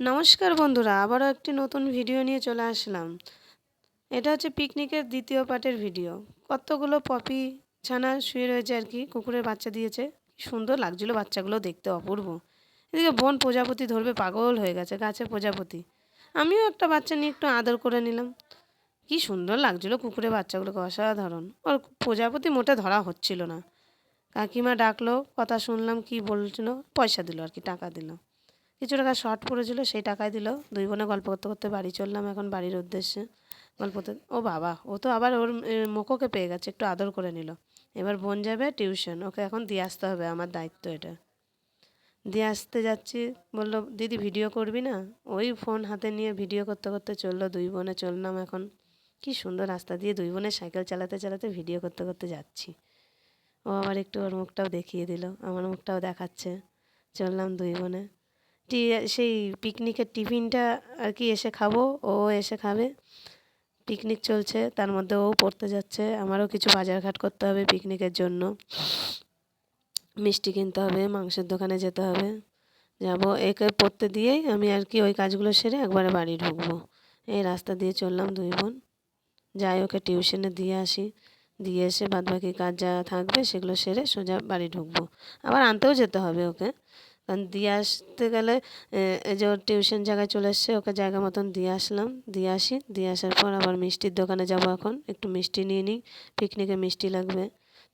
নমস্কার বন্ধুরা, আবারও একটি নতুন ভিডিও নিয়ে চলে আসলাম। এটা হচ্ছে পিকনিকের দ্বিতীয় পার্টের ভিডিও। কতগুলো পপি ছানা শুয়ে রয়েছে আর কি, কুকুরের বাচ্চা দিয়েছে। সুন্দর লাগছিল বাচ্চাগুলো দেখতে অপূর্ব। এদিকে বোন প্রজাপতি ধরবে, পাগল হয়ে গেছে গাছে প্রজাপতি। আমিও একটা বাচ্চা নিয়ে একটু আদর করে নিলাম। কি সুন্দর লাগছিল কুকুরের বাচ্চাগুলোকে, অসাধারণ। ওর প্রজাপতি মোটে ধরা হচ্ছিল না। কাকিমা ডাকলো, কথা শুনলাম, কি বলছিল? পয়সা দিল আর কি, টাকা দিল। কিছু টাকা শর্ট পড়েছিল, সেই টাকায় দিল। দুই বোনে গল্প করতে করতে বাড়ি চললাম এখন বাড়ির উদ্দেশ্যে। গল্পতে ও বাবা, ও তো আবার ওর মোকোকে পেয়ে গেছে, একটু আদর করে নিল। এবার বোন যাবে টিউশন ওকে এখন দিয়ে আসতে হবে, আমার দায়িত্ব এটা। দিয়ে আসতে যাচ্ছি, বলল, দিদি ভিডিও করবি না? ওই ফোন হাতে নিয়ে ভিডিও করতে করতে চলল, দুই বোনে চললাম এখন। কি সুন্দর রাস্তা দিয়ে দুই বোনে সাইকেল চালাতে চালাতে ভিডিও করতে করতে যাচ্ছি। ও আবার একটু ওর মুখটাও দেখিয়ে দিল, আমার মুখটাও দেখাচ্ছে। চললাম দুই বোনে। টি, সেই পিকনিকের টিফিনটা আর কি এসে খাব, ও এসে খাবে। পিকনিক চলছে, তার মধ্যে ও পড়তে যাচ্ছে। আমারও কিছু বাজারঘাট করতে হবে পিকনিকের জন্য। মিষ্টি কিনতে হবে, মাংসের দোকানে যেতে হবে। যাব, একে পড়তে দিয়েই আমি আর কি ওই কাজগুলো সেরে একবারে বাড়ি ঢুকবো। এই রাস্তা দিয়ে চললাম দুই বোন। যাই ওকে টিউশনে দিয়ে আসি। দিয়ে এসে বাদবাকি কাজ যা থাকবে সেগুলো সেরে সোজা বাড়ি ঢুকবো। আবার আনতেও যেতে হবে ওকে। কারণ দিয়ে আসতে গেলে এই যে ওর টিউশন জায়গায় চলে এসছে, ওকে জায়গা মতন দিয়ে আসলাম। দিয়ে আসি, দিয়ে আসার পর আবার মিষ্টির দোকানে যাব এখন। একটু মিষ্টি নিয়ে নিই, পিকনিকে মিষ্টি লাগবে।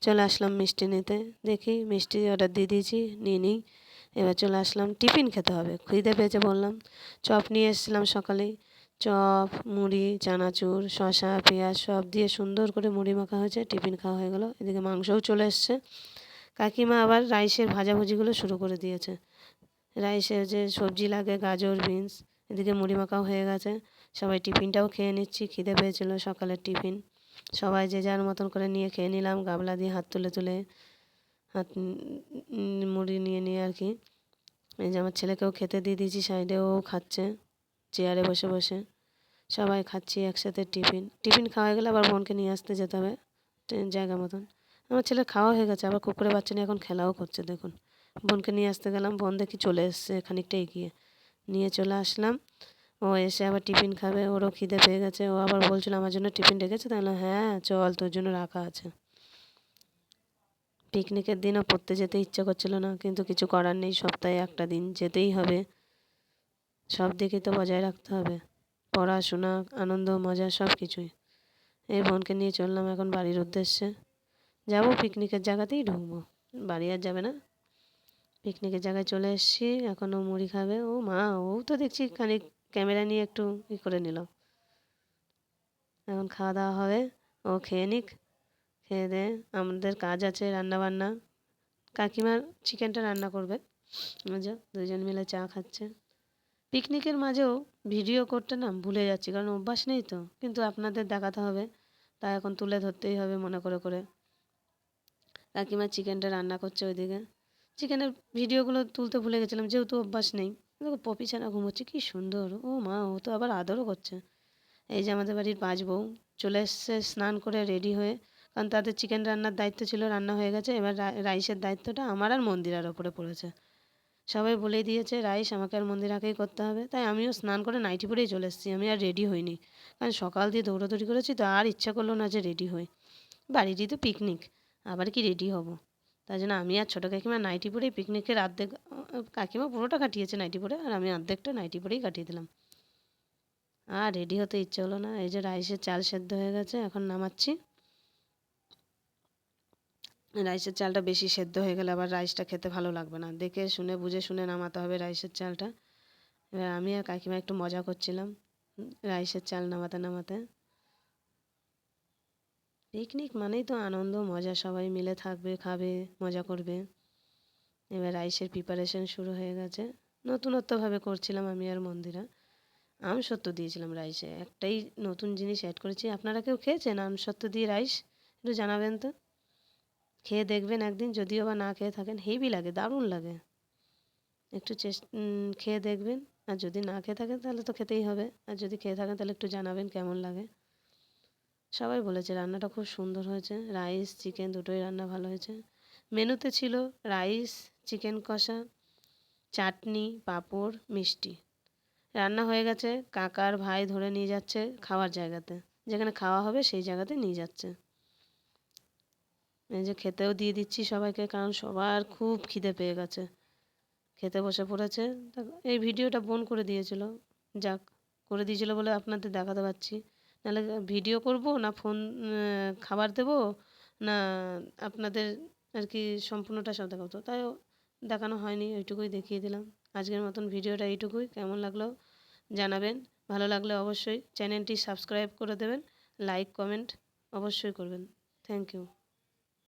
চলে আসলাম মিষ্টি নিতে। দেখি মিষ্টি অর্ডার দিয়ে দিয়েছি, নিয়ে নিই। এবার চলে আসলাম, টিফিন খেতে হবে। খিদে পেয়েছে বললাম। চপ নিয়ে এসেছিলাম সকালেই চপ, মুড়ি, চানাচুর, শসা, পেঁয়াজ সব দিয়ে সুন্দর করে মুড়ি মাখা হয়েছে, টিফিন খাওয়া হয়ে গেলো। এদিকে মাংসও চলে এসছে। কাকিমা আবার রাইসের ভাজাভুজিগুলো শুরু করে দিয়েছে। রাইসের যে সবজি লাগে, গাজর, বিনস, এদিকে মুড়ি মাখাও হয়ে গেছে। সবাই টিফিনটাও খেয়ে নিচ্ছি, খিদে পেয়েছিলো সকালের টিফিন। সবাই যে যার মতন করে নিয়ে খেয়ে নিলাম, গাবলা দিয়ে হাত তুলে তুলে, হাত মুড়ি নিয়ে নিয়ে আর কি। এই যে আমার ছেলেকেও খেতে দিয়ে দিয়েছি, সাইডেও খাচ্ছে, চেয়ারে বসে বসে। সবাই খাচ্ছি একসাথে টিফিন। টিফিন খাওয়া গেলে আবার বোনকে নিয়ে আসতে যেতে হবে জায়গা মতন। আমার ছেলে খাওয়া হয়ে গেছে, আবার কুকুরের বাচ্চা নিয়ে এখন খেলাও করছে, দেখুন। বোনকে নিয়ে আসতে গেলাম, বোন দেখি চলে এসছে, খানিকটা এগিয়ে। নিয়ে চলে আসলাম, ও এসে আবার টিফিন খাবে, ওরও খিদে পেয়ে গেছে, ও আবার বলছিল আমার জন্য টিফিন রেখেছে তাহলে হ্যাঁ চল, তোর জন্য রাখা আছে। পিকনিকের দিনও পড়তে যেতে ইচ্ছা করছিল না, কিন্তু কিছু করার নেই, সপ্তাহে একটা দিন যেতেই হবে। সব দিকেই তো বজায় রাখতে হবে, পড়াশোনা, আনন্দ, মজা সব কিছুই এই বোনকে নিয়ে চললাম এখন বাড়ির উদ্দেশ্যে। যাব পিকনিকের জায়গাতেই ঢুকবো। বাড়ি আর যাবে না। পিকনিকের জায়গায় চলে এসেছি, এখন ও মুড়ি খাবে। ও মা, ও তো দেখছি খানিক ক্যামেরা নিয়ে একটু ই করে নিল। এখন খাওয়া দাওয়া হবে, ও খেয়ে নিক, খেয়ে দে। আমাদের কাজ আছে রান্না বান্না কাকিমার চিকেনটা রান্না করবে। মজা দুজন মিলে চা খাচ্ছে। পিকনিকের মাঝেও ভিডিও করতে না ভুলে যাচ্ছি, কারণ অভ্যাস নেই তো। কিন্তু আপনাদের দেখাতে হবে। তা এখন তুলে ধরতেই হবে মনে করে করে। কাকিমা চিকেনটা রান্না করছে ওইদিকে। চিকেনের ভিডিওগুলো তুলতে ভুলে গেছিলাম, যেহেতু অভ্যাস নেই। দেখো, পপি ছানা ঘুমোচ্ছে, কী সুন্দর। ও মা, ও তো আবার আদরও করছে। এই যে আমাদের বাড়ির পাঁচ বউ চলে এসছে স্নান করে রেডি হয়ে, কারণ তাদের চিকেন রান্নার দায়িত্ব ছিল, রান্না হয়ে গেছে। এবার রাইসের দায়িত্বটা আমার আর মন্দিরার ওপরে পড়েছে। সবাই বলেই দিয়েছে, রাইস আমাকে আর মন্দির মন্দিরাকেই করতে হবে। তাই আমিও স্নান করে নাইটি পরেই চলে এসেছি, আমি আর রেডি হইনি। কারণ সকাল দিয়ে দৌড়াদৌড়ি করেছি, তো আর ইচ্ছা করল না যে রেডি হই। বাড়িরই তো পিকনিক। আবার কি রেডি হব? তাই জন্য আমি আর ছোটো কাকিমা নাইটি পরেই পিকনিকের অর্ধেক কাকিমা পুরোটা কাটিয়েছে নাইটি পরে আর আমি অর্ধেকটা নাইটি পরেই কাটিয়ে দিলাম। আর রেডি হতে ইচ্ছে হলো না, এই যে রাইসের চাল সেদ্ধ হয়ে গেছে, এখন নামাচ্ছি। রাইসের চালটা বেশি সেদ্ধ হয়ে গেলে আবার রাইসটা খেতে ভালো লাগবে না। দেখে শুনে, বুঝে শুনে নামাতে হবে রাইসের চালটা। এবার আমি আর কাকিমা একটু মজা করছিলাম রাইসের চাল নামাতে নামাতে। পিকনিক মানেই তো আনন্দ, মজা, সবাই মিলে থাকবে, খাবে, মজা করবে। এবার রাইসের প্রিপারেশন শুরু হয়ে গেছে। নতুনত্বভাবে করছিলাম আমি আর মন্দিরা। আম সত্য দিয়েছিলাম রাইসে। একটাই নতুন জিনিস অ্যাড করেছি। আপনারা কেউ খেয়েছেন আম সত্য দিয়ে রাইস? একটু জানাবেন তো। খেয়ে দেখবেন একদিন, যদিও বা না খেয়ে থাকেন, হেভি লাগে, দারুণ লাগে। একটু চেষ্ট খেয়ে দেখবেন। আর যদি না খেয়ে থাকেন, তাহলে তো খেতেই হবে। আর যদি খেয়ে থাকেন, তাহলে একটু জানাবেন কেমন লাগে। সবাই বলেছে রান্নাটা খুব সুন্দর হয়েছে। রাইস, চিকেন দুটোই রান্না ভালো হয়েছে। মেনুতে ছিল রাইস, চিকেন কষা, চাটনি, পাঁপড়, মিষ্টি। রান্না হয়ে গেছে। কাকার ভাই ধরে নিয়ে যাচ্ছে খাওয়ার জায়গাতে। যেখানে খাওয়া হবে সেই জায়গাতে নিয়ে যাচ্ছে। এই যে খেতেও দিয়ে দিচ্ছি সবাইকে কারণ সবার খুব খিদে পেয়ে গেছে। খেতে বসে পড়েছে। এই ভিডিওটা বোন করে দিয়েছিল। যাক, করে দিয়েছিল বলে আপনাদের দেখাতে পারছি নাহলে ভিডিও করব, না ফোন খাবার দেব, না আপনাদের আর কি সম্পূর্ণটা সব দেখাবো তাই দেখানো হয়নি, ওইটুকুই দেখিয়ে দিলাম। আজকের মতন ভিডিওটা এইটুকুই। কেমন লাগল জানাবেন। ভালো লাগলে অবশ্যই চ্যানেলটি সাবস্ক্রাইব করে দেবেন, লাইক, কমেন্ট অবশ্যই করবেন। Thank you.